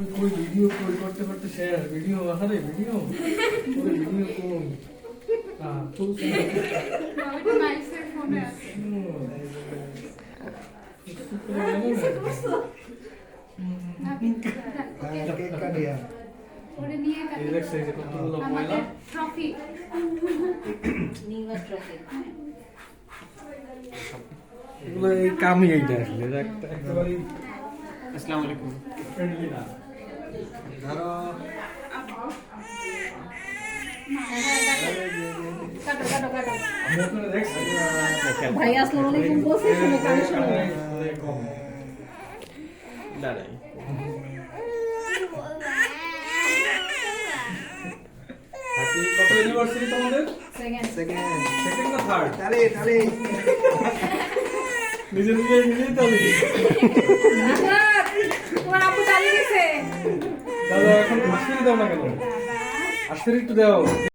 ওই কই ভিডিও কই করতে করতে শেষ ভিডিও আরে ভিডিও ওরে ভিডিও কোন হ্যাঁ তো ফোনে আছে। ট্রফি এই কামই এইটা আসলে একেবারেই আসসালামু আলাইকুম। ফ্রেন্ডলি না। ভাই আসসালামু আলাইকুম বলছে শুনে কান শুনে। দাঁড়াই কত ইউনিভার্সিটি তোমাদের সেকেন্ড সেকেন্ড সেকেন্ড না থার্ড তালে তালে নিজে নিজে নিজেই তো তোমার আপু চালিয়ে গেছে দাদা এখন আসতে দাও না কেন? আসতে একটু দাও